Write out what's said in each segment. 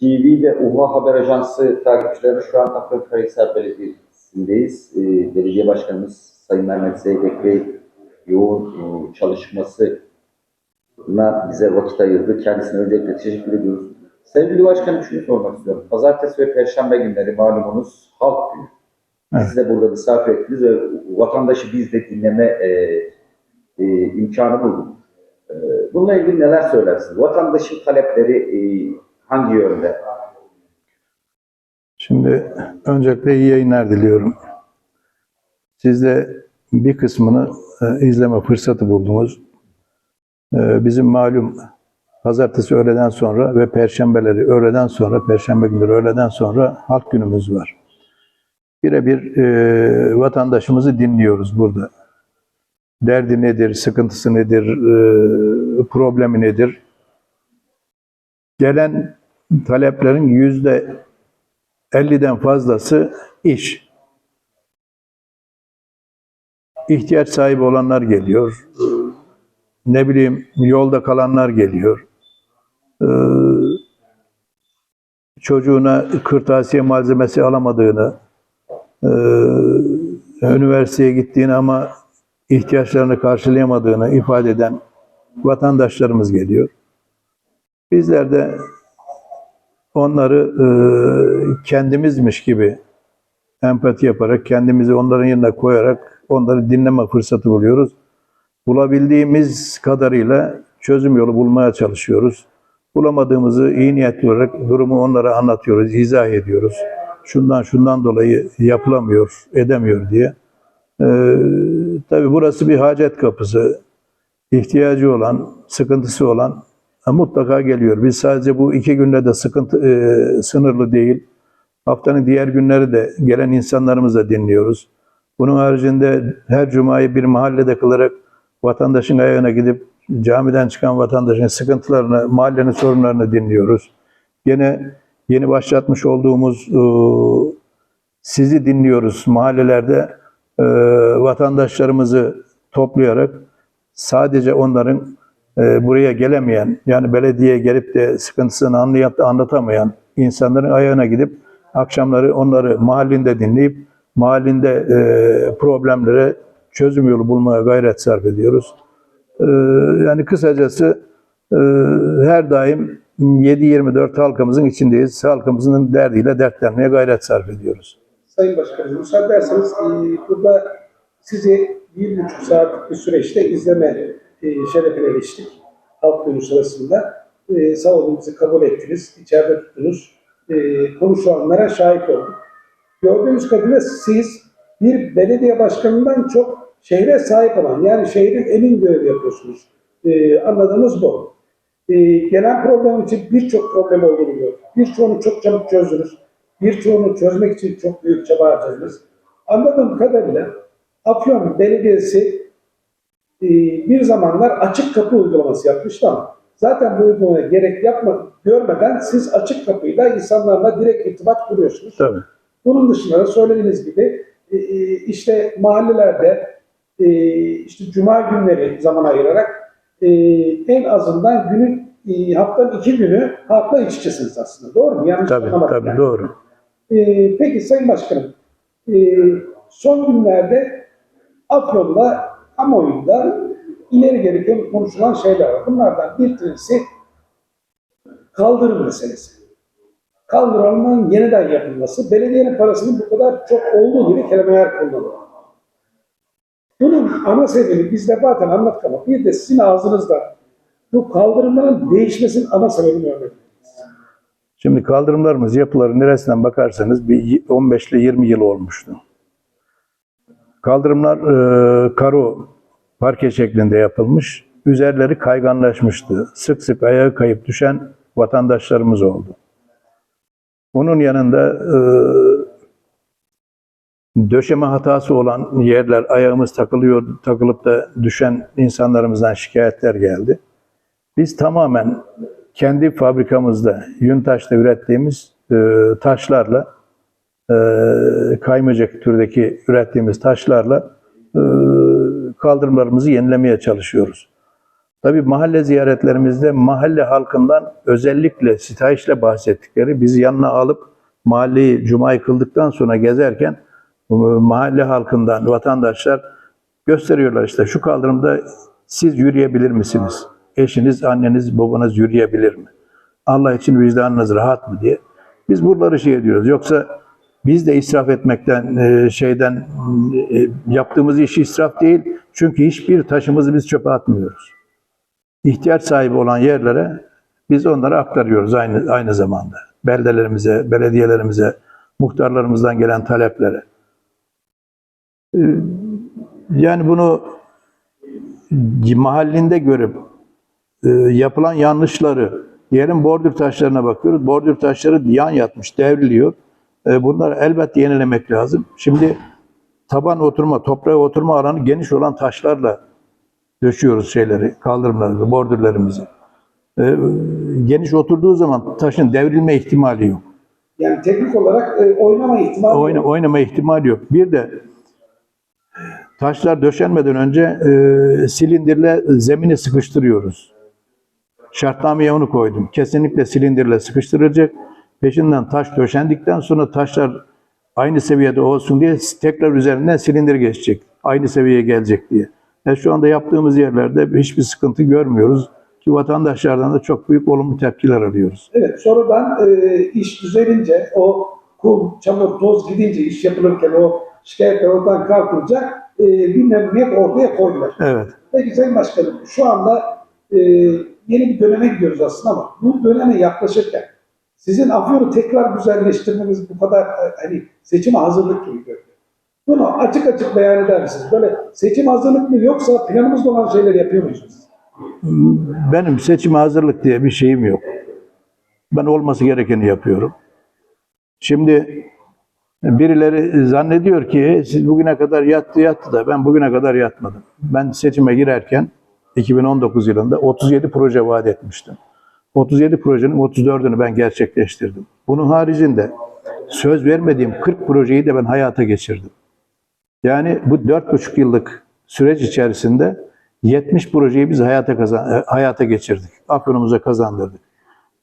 TV ve UHA Haber Ajansı takipçileri şu an Afyonkarahisar Belediyesi'ndeyiz. Ee, Belediye Başkanımız Sayın Mehmet Zeybek Bey yoğun e, çalışmasına bize vakit ayırdı. Kendisine öncelikle teşekkür ediyoruz. Sevgili Başkanım şunu sormak istiyorum. Pazartesi ve Perşembe günleri malumunuz halk günü. Evet. Siz de burada misafir ettiniz ve vatandaşı biz de dinleme e, e, imkanı bulduk. E, bununla ilgili neler söylersiniz? Vatandaşın talepleri e, hangi yönde? Şimdi öncelikle iyi yayınlar diliyorum. Siz de bir kısmını e, izleme fırsatı buldunuz. E, bizim malum pazartesi öğleden sonra ve perşembeleri öğleden sonra, perşembe günleri öğleden sonra halk günümüz var. Birebir e, vatandaşımızı dinliyoruz burada. Derdi nedir, sıkıntısı nedir, e, problemi nedir? Gelen taleplerin yüzde 50'den fazlası iş. İhtiyaç sahibi olanlar geliyor. Ne bileyim yolda kalanlar geliyor. Ee, Çocuğuna kırtasiye malzemesi alamadığını, ee, üniversiteye gittiğini ama ihtiyaçlarını karşılayamadığını ifade eden vatandaşlarımız geliyor. Bizler de onları e, kendimizmiş gibi empati yaparak, kendimizi onların yerine koyarak onları dinleme fırsatı buluyoruz. Bulabildiğimiz kadarıyla çözüm yolu bulmaya çalışıyoruz. Bulamadığımızı iyi niyetli olarak durumu onlara anlatıyoruz, izah ediyoruz. Şundan şundan dolayı yapılamıyor, edemiyor diye. Ee, tabii burası bir hacet kapısı. İhtiyacı olan, sıkıntısı olan mutlaka geliyor. Biz sadece bu iki günde de sıkıntı e, sınırlı değil. Haftanın diğer günleri de gelen insanlarımızı da dinliyoruz. Bunun haricinde her cumayı bir mahallede kılarak vatandaşın ayağına gidip camiden çıkan vatandaşın sıkıntılarını, mahallenin sorunlarını dinliyoruz. Gene yeni başlatmış olduğumuz e, sizi dinliyoruz mahallelerde e, vatandaşlarımızı toplayarak sadece onların e, buraya gelemeyen, yani belediyeye gelip de sıkıntısını anlayıp anlatamayan insanların ayağına gidip akşamları onları mahallinde dinleyip mahallinde e, problemlere çözüm yolu bulmaya gayret sarf ediyoruz. E, yani kısacası e, her daim 7-24 halkımızın içindeyiz. Halkımızın derdiyle dertlenmeye gayret sarf ediyoruz. Sayın Başkanım, müsaade ederseniz e, burada sizi bir buçuk saatlik bir süreçte izleme e, şerefine eriştik. Halk günü sırasında. E, sağ kabul ettiniz, içeride tuttunuz. E, konuşulanlara şahit olduk. Gördüğünüz kadarıyla siz bir belediye başkanından çok şehre sahip olan, yani şehrin emin görevi yapıyorsunuz. E, anladığımız bu. E, gelen problem için birçok problem olduğunu gördük. Birçoğunu çok çabuk çözdünüz. Birçoğunu çözmek için çok büyük çaba harcadınız. Anladığım kadarıyla Afyon Belediyesi bir zamanlar açık kapı uygulaması yapmıştı ama zaten bu uygulamaya gerek yapma, görmeden siz açık kapıyla insanlarla direkt irtibat kuruyorsunuz. Tabii. Bunun dışında da söylediğiniz gibi e, e, işte mahallelerde e, işte cuma günleri zaman ayırarak en azından günün haftanın iki günü halkla iç içesiniz aslında. Doğru mu? Yanlış Tabii, tabii yani. doğru. Ee, peki Sayın Başkanım, ee, son günlerde Afyon'da, kamuoyunda ileri geri konuşulan şeyler var. Bunlardan bir tanesi kaldırım meselesi. Kaldırımın yeniden yapılması, belediyenin parasının bu kadar çok olduğu gibi kelimeler kullanılıyor. Bunun ana sebebi biz de zaten anlattık ama bir de sizin ağzınızda bu kaldırımların değişmesinin ana sebebini örnek Şimdi kaldırımlarımız yapıları neresinden bakarsanız bir 15 ile 20 yıl olmuştu. Kaldırımlar e, karo parke şeklinde yapılmış. Üzerleri kayganlaşmıştı. Sık sık ayağı kayıp düşen vatandaşlarımız oldu. Bunun yanında e, döşeme hatası olan yerler ayağımız takılıyor, takılıp da düşen insanlarımızdan şikayetler geldi. Biz tamamen kendi fabrikamızda Yuntaş'ta ürettiğimiz e, taşlarla e, türdeki ürettiğimiz taşlarla e, kaldırımlarımızı yenilemeye çalışıyoruz. Tabii mahalle ziyaretlerimizde mahalle halkından özellikle sitayişle bahsettikleri bizi yanına alıp mahalleyi cumayı kıldıktan sonra gezerken e, mahalle halkından vatandaşlar gösteriyorlar işte şu kaldırımda siz yürüyebilir misiniz? Eşiniz, anneniz, babanız yürüyebilir mi? Allah için vicdanınız rahat mı diye. Biz buraları şey ediyoruz. Yoksa biz de israf etmekten, e, şeyden e, yaptığımız iş israf değil. Çünkü hiçbir taşımızı biz çöpe atmıyoruz. İhtiyaç sahibi olan yerlere biz onları aktarıyoruz aynı aynı zamanda. Beldelerimize, belediyelerimize, muhtarlarımızdan gelen taleplere. E, Yani bunu mahallinde görüp yapılan yanlışları, diyelim bordür taşlarına bakıyoruz. Bordür taşları yan yatmış, devriliyor. E, bunları elbette yenilemek lazım. Şimdi taban oturma, toprağa oturma alanı geniş olan taşlarla döşüyoruz şeyleri, kaldırımları, bordürlerimizi. E, geniş oturduğu zaman taşın devrilme ihtimali yok. Yani teknik olarak e, oynama ihtimali yok. Oyna, oynama ihtimali yok. Bir de taşlar döşenmeden önce e, silindirle zemini sıkıştırıyoruz. Şartnameye onu koydum. Kesinlikle silindirle sıkıştırılacak. Peşinden taş döşendikten sonra taşlar aynı seviyede olsun diye tekrar üzerinden silindir geçecek. Aynı seviyeye gelecek diye. E şu anda yaptığımız yerlerde hiçbir sıkıntı görmüyoruz. Ki vatandaşlardan da çok büyük olumlu tepkiler alıyoruz. Evet, sonradan e, iş düzelince, o kum, çamur, toz gidince, iş yapılırken o şikayetler ortadan kalkınca e, bir memnuniyet ortaya koydular. Evet. Peki Sayın Başkanım, şu anda e, yeni bir döneme gidiyoruz aslında ama bu döneme yaklaşırken sizin Afyon'u tekrar güzelleştirmeniz bu kadar e, hani seçime hazırlık gibi görünüyor. Bunu açık açık beyan eder misiniz? Böyle seçim hazırlık mı yoksa planımızda olan şeyleri yapıyor musunuz? Benim seçime hazırlık diye bir şeyim yok. Ben olması gerekeni yapıyorum. Şimdi birileri zannediyor ki siz bugüne kadar yattı yattı da ben bugüne kadar yatmadım. Ben seçime girerken 2019 yılında 37 proje vaat etmiştim. 37 projenin 34'ünü ben gerçekleştirdim. Bunun haricinde söz vermediğim 40 projeyi de ben hayata geçirdim. Yani bu 4,5 yıllık süreç içerisinde 70 projeyi biz hayata kazan hayata geçirdik. Afyonumuza kazandırdık.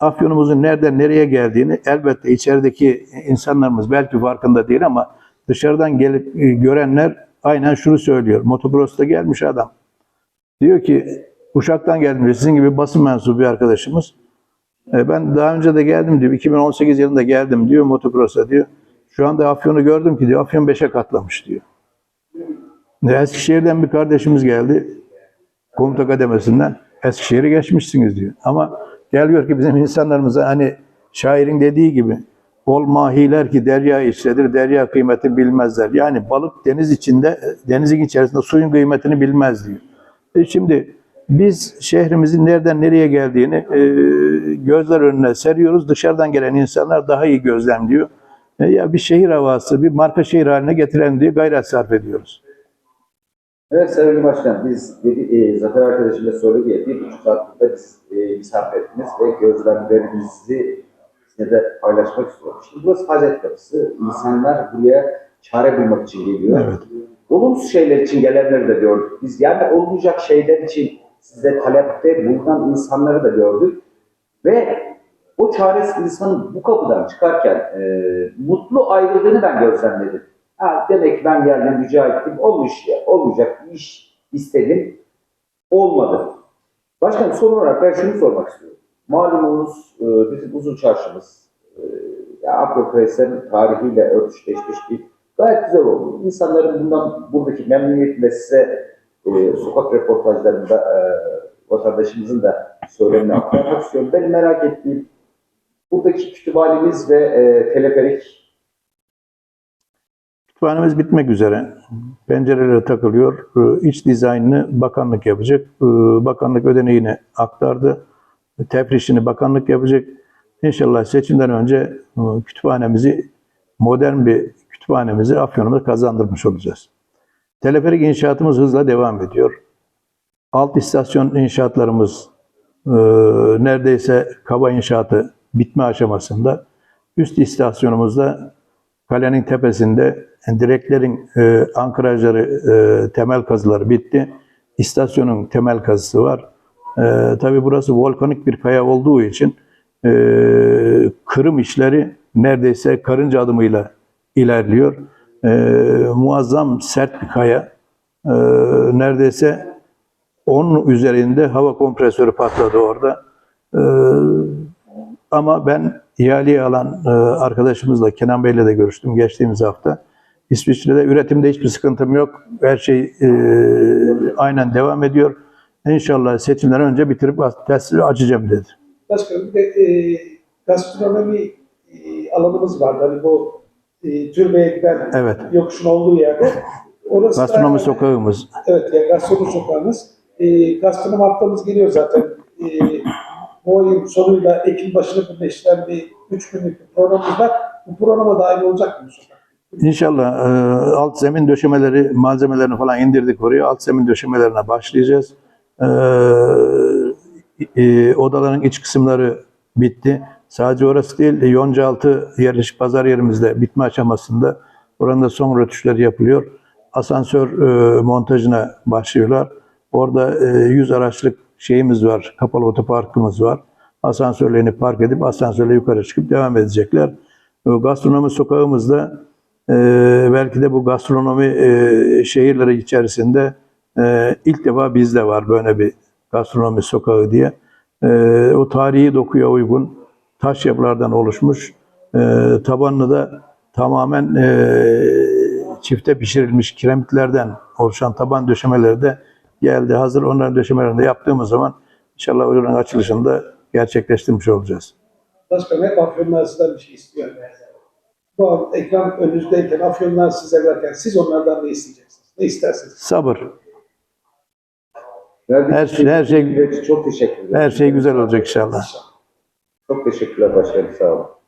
Afyonumuzun nereden nereye geldiğini elbette içerideki insanlarımız belki farkında değil ama dışarıdan gelip e, görenler aynen şunu söylüyor. Motocross'ta gelmiş adam. Diyor ki Uşak'tan diyor. Sizin gibi basın mensubu bir arkadaşımız. E, ben daha önce de geldim diyor. 2018 yılında geldim diyor motocross'a diyor. Şu anda Afyon'u gördüm ki diyor. Afyon 5'e katlamış diyor. Eskişehir'den bir kardeşimiz geldi. Komuta kademesinden. Eskişehir'i geçmişsiniz diyor. Ama gel gör ki bizim insanlarımıza hani şairin dediği gibi Ol mahiler ki derya içredir, derya kıymeti bilmezler. Yani balık deniz içinde, denizin içerisinde suyun kıymetini bilmez diyor. E şimdi biz şehrimizin nereden nereye geldiğini e, gözler önüne seriyoruz. Dışarıdan gelen insanlar daha iyi gözlemliyor. E, ya bir şehir havası, bir marka şehir haline getirelim diye gayret sarf ediyoruz. Evet Sayın Başkan, biz dedi, e, Zafer arkadaşım da söyledi ya, bir buçuk saatlikte biz e, misafir ettiniz ve gözlemlerinizi sizinle de paylaşmak istiyorum. Şimdi burası Hazret Kapısı. İnsanlar buraya çare bulmak için geliyor. Evet. Olumsuz şeyler için gelenleri de gördük. Biz yani olmayacak şeyler için size talepte bulunan insanları da gördük. Ve o çaresiz insanın bu kapıdan çıkarken e, mutlu ayrıldığını ben gözlemledim. Ha, demek ki ben geldim rica ettim. Olmuş ya, olmayacak bir iş istedim. Olmadı. Başkanım son olarak ben şunu sormak istiyorum. Malumunuz e, bizim uzun çarşımız e, Afyonkarahisar'ın tarihiyle örtüşleşmiş bir gayet güzel oldu. İnsanların bundan buradaki memnuniyetle size e, sokak röportajlarında e, vatandaşımızın da söylemini aktarmak istiyorum. Benim merak ettiğim buradaki kütüphanemiz ve e, teleferik Kütüphanemiz bitmek üzere. Pencerelere takılıyor. Ee, İç dizaynını bakanlık yapacak. Ee, Bakanlık ödeneğini aktardı. Tefrişini bakanlık yapacak. İnşallah seçimden önce e, kütüphanemizi, modern bir kütüphanemizi Afyon'umuza kazandırmış olacağız. Teleferik inşaatımız hızla devam ediyor. Alt istasyon inşaatlarımız e, neredeyse kaba inşaatı bitme aşamasında. Üst istasyonumuzda kalenin tepesinde direklerin e, ankrajları, e, temel kazıları bitti. İstasyonun temel kazısı var. Ee, tabii burası volkanik bir kaya olduğu için e, kırım işleri neredeyse karınca adımıyla ilerliyor. Ee, muazzam sert bir kaya. Ee, neredeyse 10 üzerinde hava kompresörü patladı orada. Ee, ama ben ihaleyi alan e, arkadaşımızla Kenan Bey'le de görüştüm geçtiğimiz hafta. İsviçre'de üretimde hiçbir sıkıntım yok. Her şey e, aynen devam ediyor. İnşallah seçimden önce bitirip tesisi açacağım dedi. Başkanım bir de e, gastronomi e, alanımız vardı. Hani bu e, türbeye giden Evet. yokuşun olduğu yerde. Orası da- Gastronomi sokağımız. Evet, yani gastronomi sokağımız. E, gastronomi haftamız geliyor zaten. E, bu ayın sonuyla Ekim başını birleştiren bir üç günlük bir programımız var. Bu programa dahil olacak mı bu sokak? İnşallah e, alt zemin döşemeleri, malzemelerini falan indirdik oraya. Alt zemin döşemelerine başlayacağız. E, e, odaların iç kısımları bitti. Sadece orası değil, Yoncaaltı yerleşik pazar yerimizde bitme aşamasında. Oranın da son rötuşları yapılıyor. Asansör e, montajına başlıyorlar. Orada e, 100 araçlık şeyimiz var, kapalı otoparkımız var. Asansörlerini park edip asansörle yukarı çıkıp devam edecekler. O gastronomi sokağımızda e, belki de bu gastronomi e, şehirleri içerisinde e, ilk defa bizde var böyle bir gastronomi sokağı diye. E, o tarihi dokuya uygun taş yapılardan oluşmuş. E, tabanını da tamamen e, çifte pişirilmiş kiremitlerden oluşan taban döşemeleri de geldi. Hazır onların döşemelerini de yaptığımız zaman inşallah oranın açılışını da gerçekleştirmiş olacağız. Başkanım hep Afyonlar sizden bir şey istiyor. Bu an ekran önünüzdeyken Afyonlar size verirken siz onlardan ne isteyeceksiniz? Ne istersiniz? Sabır. Verdiğiniz Her şey- her şey- çok teşekkür ederim. Her şey güzel olacak inşallah. Çok teşekkürler başkanım. Sağ olun.